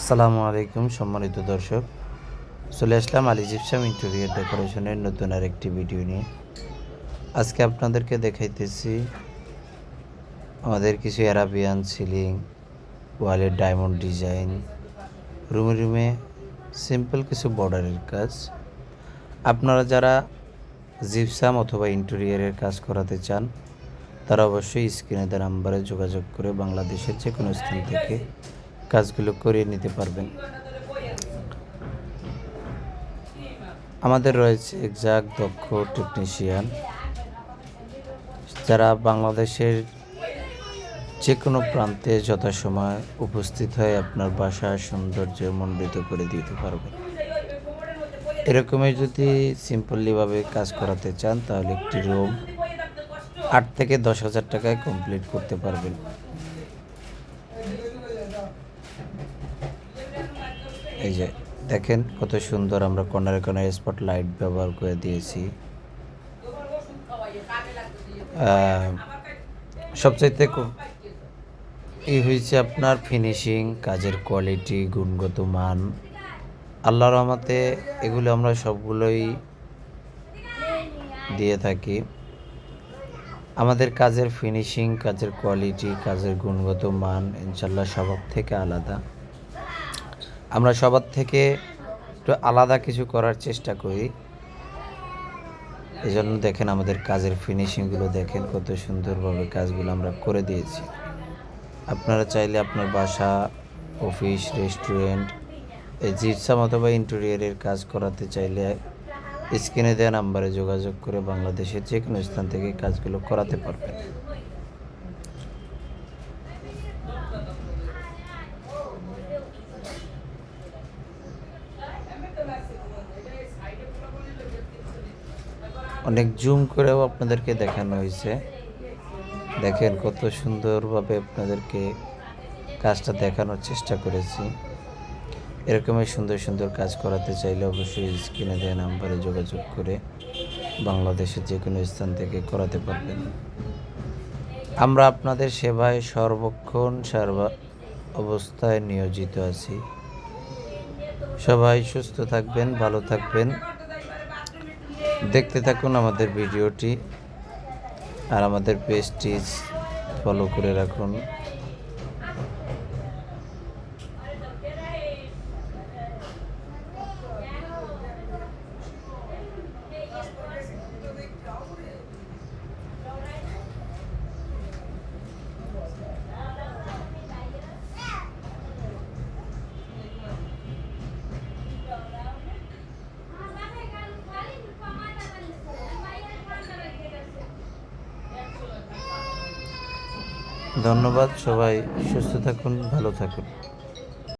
আসসালামু আলাইকুম সম্মানিত দর্শক। চলে আসলাম আলী জিপসাম ইন্টেরিয়ার ডেকোরেশনের নতুন আর একটি ভিডিও নিয়ে। আজকে আপনাদেরকে দেখাইতেছি আমাদের কিছু অ্যারাবিয়ান সিলিং, ওয়ালের ডায়মন্ড ডিজাইন, রুমে রুমে সিম্পল কিছু বর্ডারের কাজ। আপনারা যারা জিপসাম অথবা ইন্টেরিয়ারের কাজ করাতে চান, তারা অবশ্যই স্ক্রিনে দেওয়া নাম্বারে যোগাযোগ করে বাংলাদেশের যে কোনো স্থান থেকে কাজগুলো করিয়ে নিতে পারবেন। আমাদের রয়েছে একজাক দক্ষ টেকনিশিয়ান। যারা বাংলাদেশের যে কোনো প্রান্তে যথাসময় উপস্থিত হয়ে আপনার বাসা সৌন্দর্য মণ্ডিত করে দিতে পারবে এরকমই যদি সিম্পলিভাবে কাজ করাতে চান, তাহলে একটি রুম আট থেকে দশ হাজার টাকায় কমপ্লিট করতে পারবেন। এই যে দেখেন কত সুন্দর আমরা কর্নারে কর্নারে স্পট লাইট ব্যবহার করে দিয়েছি। সবচাইতে এই হয়েছে আপনার ফিনিশিং কাজের কোয়ালিটি গুণগত মান। আল্লাহ রহমতে এগুলো আমরা সবগুলোই দিয়ে থাকি। আমাদের কাজের ফিনিশিং কাজের কোয়ালিটি কাজের গুণগত মান ইনশাল্লাহ সবার থেকে আলাদা। আমরা সবার থেকে একটু আলাদা কিছু করার চেষ্টা করি। এই জন্য দেখেন আমাদের কাজের ফিনিশিংগুলো দেখেন কত সুন্দরভাবে কাজগুলো আমরা করে দিয়েছি। আপনারা চাইলে আপনার বাসা অফিস রেস্টুরেন্ট এই জিপসাম অথবা ইন্টেরিয়ারের কাজ করাতে চাইলে স্ক্রিনে দেওয়া নাম্বারে যোগাযোগ করে বাংলাদেশের যে কোনো স্থান থেকে কাজগুলো করাতে পারবেন। অনেক জুম করেও আপনাদেরকে দেখানো হয়েছে। দেখেন কত সুন্দরভাবে আপনাদেরকে কাজটা দেখানোর চেষ্টা করেছি। এরকমই সুন্দর সুন্দর কাজ করাতে চাইলে অবশ্যই স্ক্রিনে দেওয়া নাম্বারে যোগাযোগ করে বাংলাদেশের যে কোনো স্থান থেকে করাতে পারবেন। আমরা আপনাদের সেবায় সর্বক্ষণ সর্ব অবস্থায় নিয়োজিত আছি। সবাই সুস্থ থাকবেন, ভালো থাকবেন। দেখতে থাকুন আমাদের ভিডিওটি আর আমাদের পেজটি ফলো করে রাখুন। ধন্যবাদ সবাই সুস্থ থাকুন ভালো থাকুন।